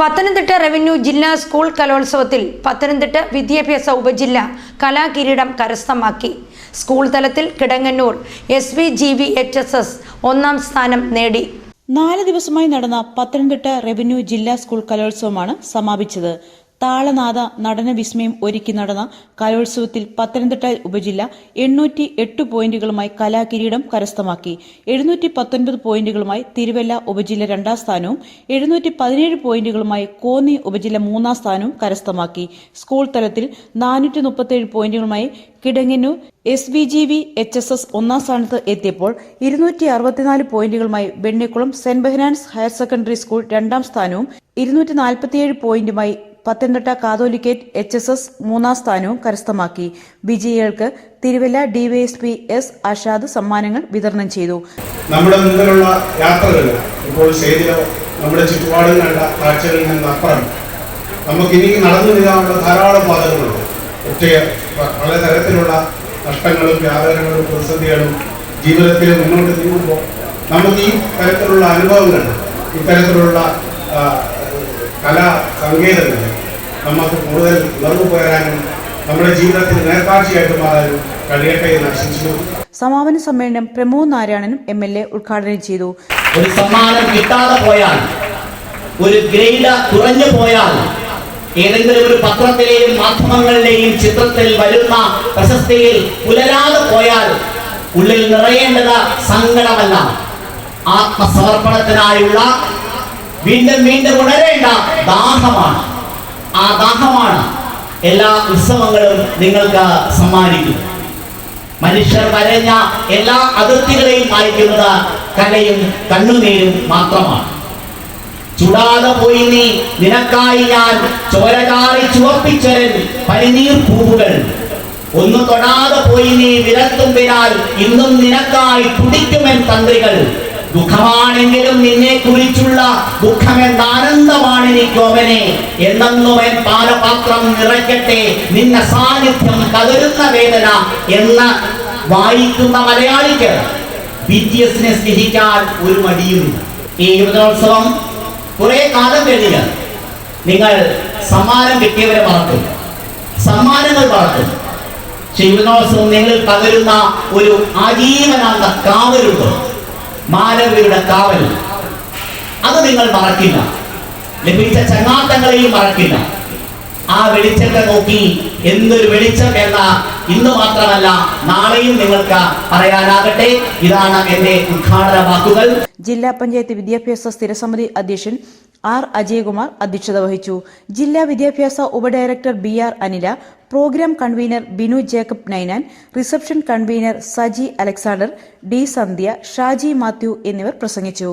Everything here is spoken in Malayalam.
പത്തനംതിട്ട റവന്യൂ ജില്ലാ സ്കൂൾ കലോത്സവത്തിൽ പത്തനംതിട്ട വിദ്യാഭ്യാസ ഉപജില്ല കലാകിരീടം കരസ്ഥമാക്കി. സ്കൂൾ തലത്തിൽ Kidangannur S V G V H S S ഒന്നാം സ്ഥാനം നേടി. നാല് ദിവസമായി നടന്ന പത്തനംതിട്ട റവന്യൂ ജില്ലാ സ്കൂൾ കലോത്സവമാണ് സമാപിച്ചത്. താളനാദ നടന വിസ്മയം ഒരുക്കി നടന്ന കലോത്സവത്തിൽ പത്തനംതിട്ട ഉപജില്ല എണ്ണൂറ്റി എട്ട് പോയിന്റുകളുമായി കലാകിരീടം കരസ്ഥമാക്കി. എഴുന്നൂറ്റി പത്തൊൻപത് പോയിന്റുകളുമായി തിരുവല്ല ഉപജില്ല രണ്ടാം സ്ഥാനവും എഴുന്നൂറ്റി പതിനേഴ് പോയിന്റുകളുമായി കോന്നി ഉപജില്ല മൂന്നാം സ്ഥാനവും കരസ്ഥമാക്കി. സ്കൂൾ തലത്തിൽ നാനൂറ്റി മുപ്പത്തേഴ് പോയിന്റുകളുമായി Kidangannur S V G V H S S ഒന്നാം സ്ഥാനത്ത് എത്തിയപ്പോൾ ഇരുന്നൂറ്റി അറുപത്തിനാല് പോയിന്റുകളുമായി Vennikulam saint Behanan's higher secondary school രണ്ടാം സ്ഥാനവും ഇരുന്നൂറ്റി നാൽപ്പത്തിയേഴ് പോയിന്റുമായി Pathanamthitta catholicate H S S മൂന്നാം സ്ഥാനവും കരസ്ഥമാക്കി. വിജയികൾക്ക് തിരുവല്ല ഡിവൈഎസ്പി എസ് അഷാദ് സമ്മാനങ്ങൾ വിതരണം ചെയ്തു. നമ്മുടെ മുന്നിലുള്ള യാത്രകൾ ഇപ്പോൾ സ്റ്റേജിലോ നമ്മുടെ ചുറ്റുപാടും കണ്ട കാഴ്ചകളിൽ നിന്നപ്പുറം നമുക്കിനി നടന്നു നീങ്ങാനുള്ള ധാരാളം പാതകളുണ്ട്. ഒറ്റ പല തരത്തിലുള്ള നഷ്ടങ്ങളും വ്യാപാരങ്ങളും പ്രതിസന്ധികളും ജീവിതത്തിൽ മുന്നോട്ട് നീങ്ങുമ്പോൾ നമുക്ക് ഈ തരത്തിലുള്ള അനുഭവങ്ങൾ ഇത്തരത്തിലുള്ള കലാ സങ്കേതങ്ങൾ നമുക്ക് കൂടുതൽ ഉണർന്നു പോരാനും നമ്മുടെ ജീവിതത്തിൽ നേർക്കാഴ്ചയായിട്ട് മാറാനും കഴിയട്ടെ എന്ന് ആശംസിക്കുന്നു. സമാപന സമ്മേളനം പ്രമോദ് നാരായണനും എം എൽ എ ഉദ്ഘാടനം ചെയ്തു. ഒരു സമ്മാനം കിട്ടാതെ പോയാൽ ഒരു ഗ്രേഡ് കുറഞ്ഞു പോയാൽ ഏതെങ്കിലും ഒരു പത്രത്തിലെയും മാധ്യമങ്ങളിലെയും ചിത്രത്തിൽ വരുന്ന പ്രശസ്തിയിൽ പുലരാതെ പോയാൽ ഉള്ളിൽ നിറയേണ്ടത് സങ്കടമല്ല. ആത്മസമർപ്പണത്തിനായുള്ള വീണ്ടും വീണ്ടും ഉണരേണ്ട ദാഹമാണ്. ആ ദാഹമാണ് എല്ലാ ഉത്സവങ്ങളും നിങ്ങൾക്ക് സമ്മാനിക്കുന്നത് മനുഷ്യർ വരഞ്ഞ എല്ലാ അതിർത്തികളെയും മായ്ക്കുന്നത് കലയും കണ്ണുനീരും മാത്രമാണ്. ചുടാതെ പോയി നീ നിനക്കായി ഞാൻ ചോരകാറി ചുവപ്പിച്ചരൻ പരിനീർ പൂവുകൾ. ഒന്ന് തൊടാതെ പോയി നീ വിരത്തുമ്പിനാൽ ഇന്നും നിനക്കായി തുടിക്കുമെൻ തന്ത്രികൾ. ദുഃഖമാണെങ്കിലും ആനന്ദമാണ് എനിക്കോവനെ എന്നെന്നും എൻ പാലപാത്രം നിറയ്ക്കട്ടെ. നിന്ന സാന്നിധ്യം കതരുന്ന വേദന എന്ന വായിക്കുന്ന മലയാളിക്ക് ബി ടി എസിനെ സ്നേഹിക്കാൻ ഒരു മടിയുമില്ല ഈ യുവജനോത്സവം കുറെ കാലം കഴിഞ്ഞ് നിങ്ങൾ സമ്മാനം കിട്ടിയവരെ മറക്കും. സമ്മാനങ്ങൾ മറക്കും. പക്ഷെ യുവജനോത്സവം നിങ്ങൾ പകരുന്ന ഒരു ആജീവനാന്ത കാവലുണ്ട്. മാനവരുടെ കാവൽ. അത് നിങ്ങൾ മറക്കില്ല. ലഭിച്ച ചങ്ങാത്തങ്ങളെയും മറക്കില്ല. ആ വെളിച്ചത്തെ നോക്കി എന്തൊരു വെളിച്ചം എന്ന ഇന്ന് മാത്രമല്ല നാളെയും നിങ്ങൾക്ക് പറയാനാകട്ടെ. ഇതാണ് എന്റെ ഉദ്ഘാടന വാക്കുകൾ. ജില്ലാ പഞ്ചായത്ത് വിദ്യാഭ്യാസ സ്ഥിരസമിതി അധ്യക്ഷൻ ആർ അജയകുമാർ അധ്യക്ഷത വഹിച്ചു. ജില്ലാ വിദ്യാഭ്യാസ ഉപഡയറക്ടർ B R Anila programme convener Binu Jacob Ninan reception convener Saji Alexander D Sandhya Shaji Mathew എന്നിവർ പ്രസംഗിച്ചു.